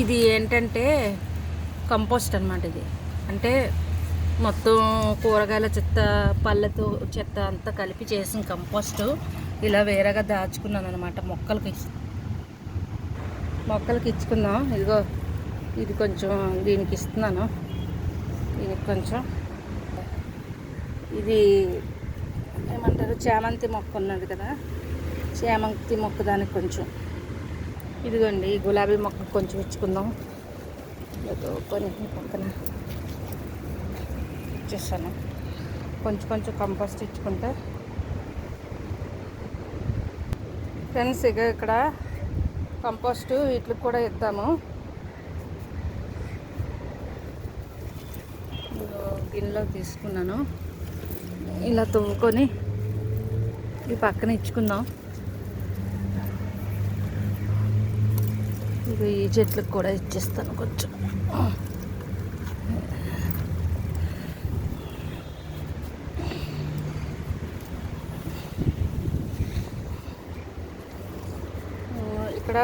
ఇది ఏంటంటే కంపోస్ట్ అనమాట ఇది. అంటే మొత్తం కూరగాయల చెత్త పళ్ళతో చెత్త అంతా కలిపి చేసిన కంపోస్ట్. ఇలా వేరేగా దాచుకున్నాను అనమాట మొక్కలకి మొక్కలకి ఇచ్చుకుందాం ఇదిగో ఇది కొంచెం దీనికి ఇస్తున్నాను. దీనికి కొంచెం ఇది ఏమంటారు? చామంతి మొక్క ఉన్నది కదా. చామంతి మొక్క దానికి కొంచెం ఇదిగోండి గులాబీ మొక్క కొంచెం ఇచ్చుకుందాం. ఏదో కొన్ని పక్కన ఇచ్చేస్తాను. కొంచెం కొంచెం కంపోస్ట్ ఇచ్చుకుంటే. ఫ్రెండ్స్ ఇక ఇక్కడ కంపోస్ట్ వీటికి కూడా ఇద్దాము. గిన్నెలో తీసుకున్నాను. ఇలా తవ్వుకొని ఈ పక్కన ఇచ్చుకుందాం. ఇది ఈ చెట్లకు కూడా ఇచ్చేస్తాను కొంచెం. ఇక్కడ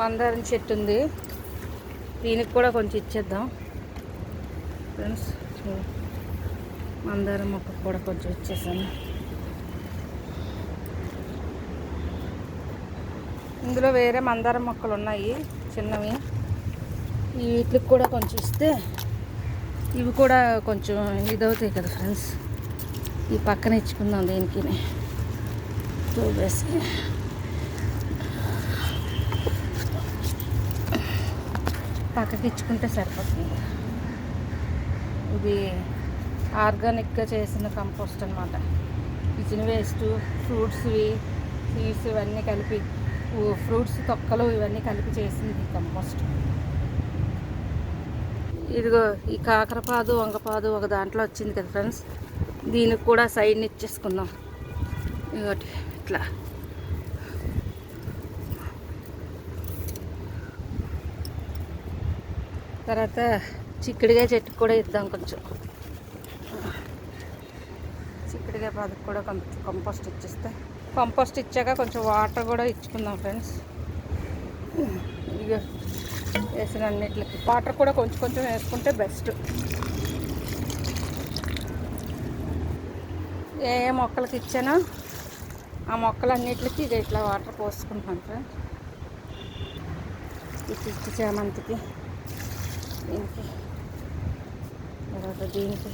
మందారం చెట్టు ఉంది. దీనికి కూడా కొంచెం ఇచ్చేద్దాం. ఫ్రెండ్స్ మందారం మొక్క కూడా కొంచెం ఇచ్చేసాను. ఇందులో వేరే మందారం మొక్కలు ఉన్నాయి చిన్నవి. వీటికి కూడా కొంచెం ఇస్తే ఇవి కూడా కొంచెం ఇదవుతాయి కదా ఫ్రెండ్స్. ఈ పక్కన ఇచ్చుకుందాం దేనికి వేసి పక్కకి ఇచ్చుకుంటే సరిపోతుంది. ఇది ఆర్గానిక్గా చేసిన కంపోస్ట్ అనమాట కిచెన్ వేస్ట్ ఫ్రూట్స్వి సీడ్స్ ఇవన్నీ కలిపి ఫ్రూట్స్ తొక్కలు ఇవన్నీ కలిపి చేసింది కంపోస్ట్. ఇదిగో ఈ కాకరపాదు వంగపాదు ఒక దాంట్లో వచ్చింది కదా ఫ్రెండ్స్. దీనికి కూడా సైడ్ని ఇచ్చేసుకుందాం. ఇదిగోటి ఇట్లా. తర్వాత చిక్కుడుగా చెట్టు కూడా ఇద్దాం కొంచెం. చిక్కుడుగా పాదుకు కూడా కొంచెం కంపోస్ట్ ఇచ్చేస్తే. కంపోస్ట్ ఇచ్చాక కొంచెం వాటర్ కూడా ఇచ్చుకుందాం ఫ్రెండ్స్. ఇక వేసిన అన్నిటికి వాటర్ కూడా కొంచెం కొంచెం వేసుకుంటే బెస్ట్. ఏ ఏ మొక్కలకి ఇచ్చానో ఆ మొక్కలన్నిటికి ఇక ఇట్లా వాటర్ పోసుకుంటాను ఫ్రెండ్స్. ఈ పిచ్చి చామంతికి దీనికి. తర్వాత దీనికి.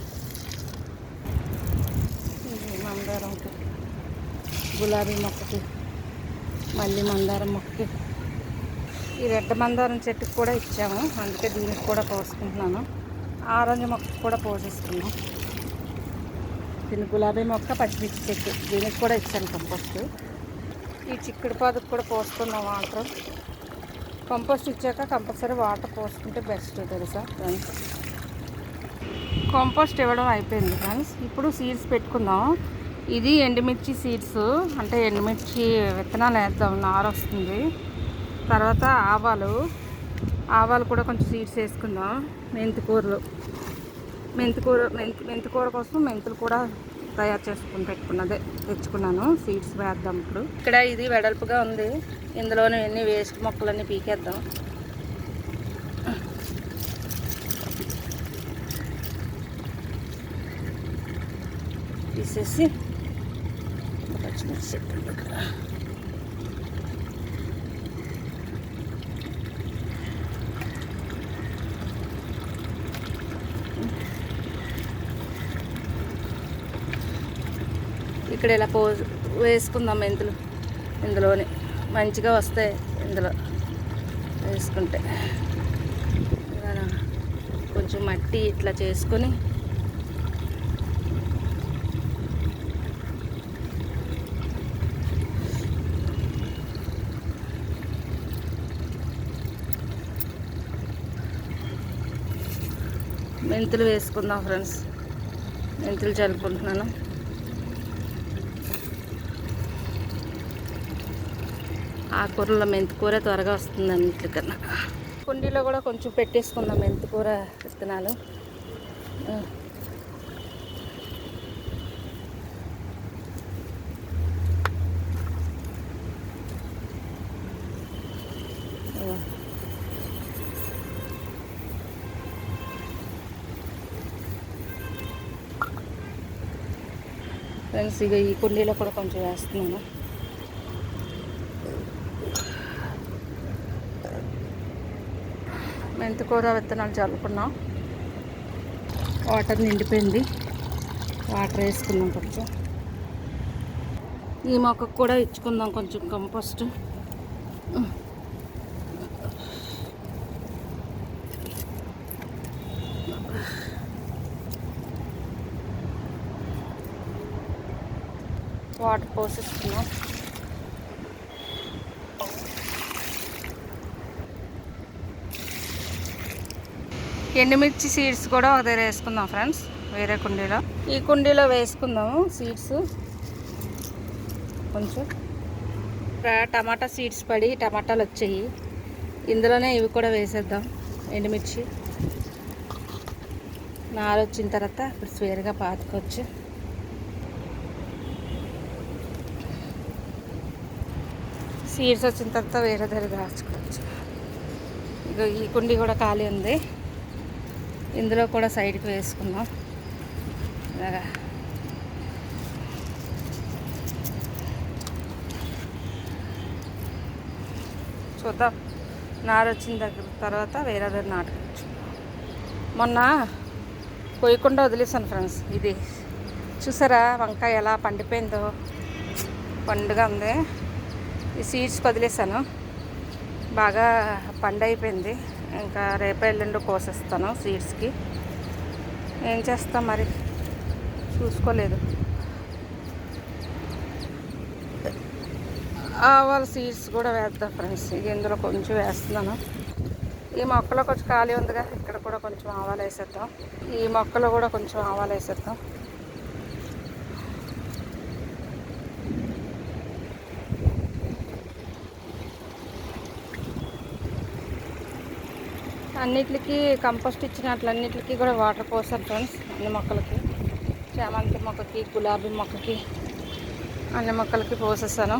మందారంకి. గులాబీ మొక్కకి మళ్ళీ మందారం మొక్కకి. ఈ రెడ్ మందారం చెట్టుకు కూడా ఇచ్చాము. అందుకే దీనికి కూడా పోసుకుంటున్నాను. ఆరెంజ్ మొక్కకు కూడా పోసేసుకున్నాం. దీని గులాబీ మొక్క పచ్చిమిర్చి చెట్టు. దీనికి కూడా ఇచ్చాను కంపోస్ట్. ఈ చిక్కుడు పాదుకు కూడా పోసుకున్నాం వాటర్. కంపోస్ట్ ఇచ్చాక కంపల్సరీ వాటర్ పోసుకుంటే బెస్ట్ తెలుసా ఫ్రెండ్స్? కంపోస్ట్ ఇవ్వడం అయిపోయింది ఫ్రెండ్స్. ఇప్పుడు సీడ్స్ పెట్టుకుందాం. ఇది ఎండుమిర్చి సీడ్స్ అంటే ఎండుమిర్చి విత్తనాలు వేద్దాం నార వస్తుంది. తర్వాత ఆవాలు. ఆవాలు కూడా కొంచెం సీడ్స్ వేసుకుందాం. మెంతికూరలు. మెంతికూర మెంతి మెంతికూర కోసం మెంతులు కూడా తయారు చేసుకుని పెట్టుకున్నదే తెచ్చుకున్నాను. సీడ్స్ వేద్దాం ఇప్పుడు. ఇక్కడ ఇది వెడల్పుగా ఉంది. ఇందులోనే ఎన్ని వేస్ట్ మొక్కలన్నీ పీకేద్దాం. తీసేసి పచ్చిమిర్చి చెట్టు ఉంది ఇక్కడ. ఇక్కడ ఇలా పో వేసుకుందాం మెంతులు ఇందులోనే మంచిగా వస్తాయి ఇందులో వేసుకుంటే కొంచెం మట్టి ఇట్లా చేసుకొని మెంతులు వేసుకుందాం ఫ్రెండ్స్. మెంతులు చల్లుకుంటున్నాను. ఆకుకూరలో మెంతికూర త్వరగా వస్తుంది అన్నిటికన్నా కుండీలో కూడా కొంచెం పెట్టేసుకుందాం మెంతికూర విత్తనాలు ఫ్రెండ్స్ ఇక ఈ కుండీలో కూడా కొంచెం వేస్తున్నాను. మెంతికూర విత్తనాలు చల్లుకున్నాం. వాటర్ నిండిపోయింది. వాటర్ వేసుకుందాం కొంచెం. ఈ మొక్కకు కూడా ఇచ్చుకుందాం కొంచెం కంపోస్ట్. వాటర్ పోసేస్తున్నాం ఎండుమిర్చి సీడ్స్ కూడా ఒక దగ్గర వేసుకుందాం ఫ్రెండ్స్ వేరే కుండీలో. ఈ కుండీలో వేసుకుందాము సీడ్స్ కొంచెం. టమాటా సీడ్స్ పడి టమాటాలు వచ్చాయి. ఇందులోనే ఇవి కూడా వేసేద్దాం ఎండుమిర్చి. నారు వచ్చిన తర్వాత ఇప్పుడు స్వేర్గా పాతుకోవచ్చు. సీడ్స్ వచ్చిన తర్వాత వేరే దగ్గర దాచుకోవచ్చు. ఇక ఈ కుండీ కూడా ఖాళీ ఉంది. ఇందులో కూడా సైడ్కి వేసుకుందాం. ఇలాగా. చూద్దాం. నారు వచ్చిన దగ్గర తర్వాత వేరే దగ్గర నాటుకోవచ్చు. మొన్న కొయ్యకుండా వదిలేసాను ఫ్రెండ్స్ ఇది. చూసారా వంకాయ ఎలా పండిపోయిందో? పండుగ ఉంది. ఈ సీడ్స్ వదిలేసాను బాగా పండు అయిపోయింది ఇంకా రేపు ఎల్లుండి కోసేస్తాను సీడ్స్కి. ఏం చేస్తాం మరి? చూసుకోలేదు. ఆవాల సీడ్స్ కూడా వేద్దాం ఫ్రెండ్స్. ఇది ఇందులో కొంచెం వేస్తున్నాను. ఈ మొక్కలో కొంచెం ఖాళీ ఉందిగా. ఇక్కడ కూడా కొంచెం ఆవాలు వేసేద్దాం. ఈ మొక్కలో కూడా కొంచెం ఆవాలు వేసేద్దాం. అన్నిటికి కంపోస్ట్ ఇచ్చినట్లు అన్నిటికి కూడా వాటర్ పోసాను ఫ్రెండ్స్ అన్ని మొక్కలకి. చామంతి మొక్కకి గులాబీ మొక్కకి అన్ని మొక్కలకి పోసేసాను.